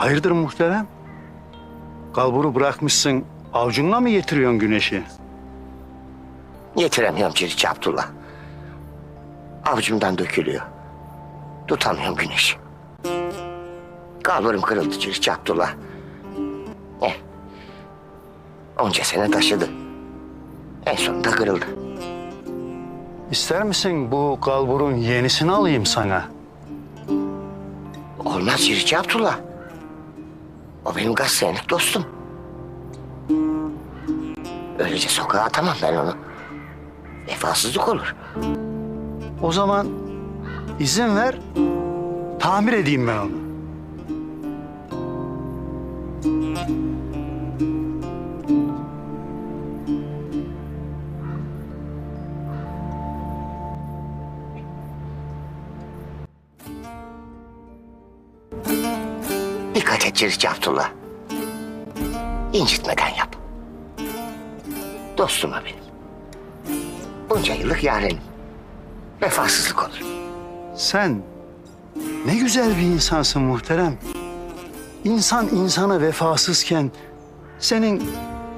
Hayırdır muhterem? Kalburu bırakmışsın, avcunla mı getiriyorsun güneşi? Yetiremiyorum Cirici Abdullah. Avucumdan dökülüyor. Tutamıyorum güneşi. Kalbim kırıldı Cirici Abdullah. Eh. Onca sene taşıdı. En sonunda kırıldı. İster misin bu kalburun yenisini alayım sana? Olmaz Cirici Abdullah. O benim kaç senelik dostum. Öylece sokağa atamam ben onu. Vefasızlık olur. O zaman izin ver, tamir edeyim ben onu. Dikkat et Cirici Abdullah. İncitmeden yap. Dostuma benim. Bunca yıllık yarenim. Vefasızlık olur. Sen ne güzel bir insansın muhterem. İnsan insana vefasızken senin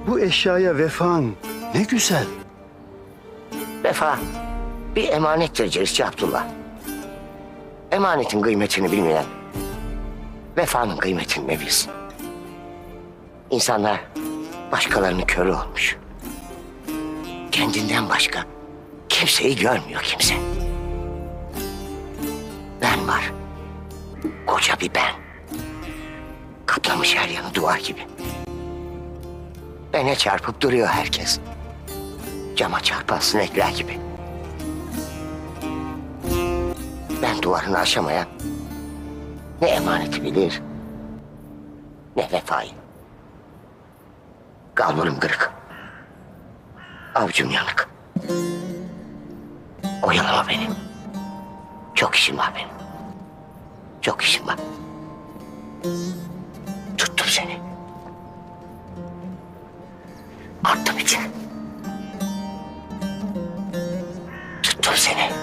bu eşyaya vefan ne güzel. Vefa bir emanettir Cirici Abdullah. Emanetin kıymetini bilmeyen vefanın kıymetini ne bilsin? İnsanlar başkalarının körü olmuş. Kendinden başka kimseyi görmüyor kimse. Ben var. Koca bir ben. Kaplamış her yanı duvar gibi. Bene çarpıp duruyor herkes. Cama çarpan sinekler gibi. Ben duvarını aşamayan ne emaneti bilir ne vefayı. Kalbim kırık. Avcum yanık. Oyalama beni. Çok işim var benim. Çok işim var. Tuttum seni. Attım içine. Tuttum seni.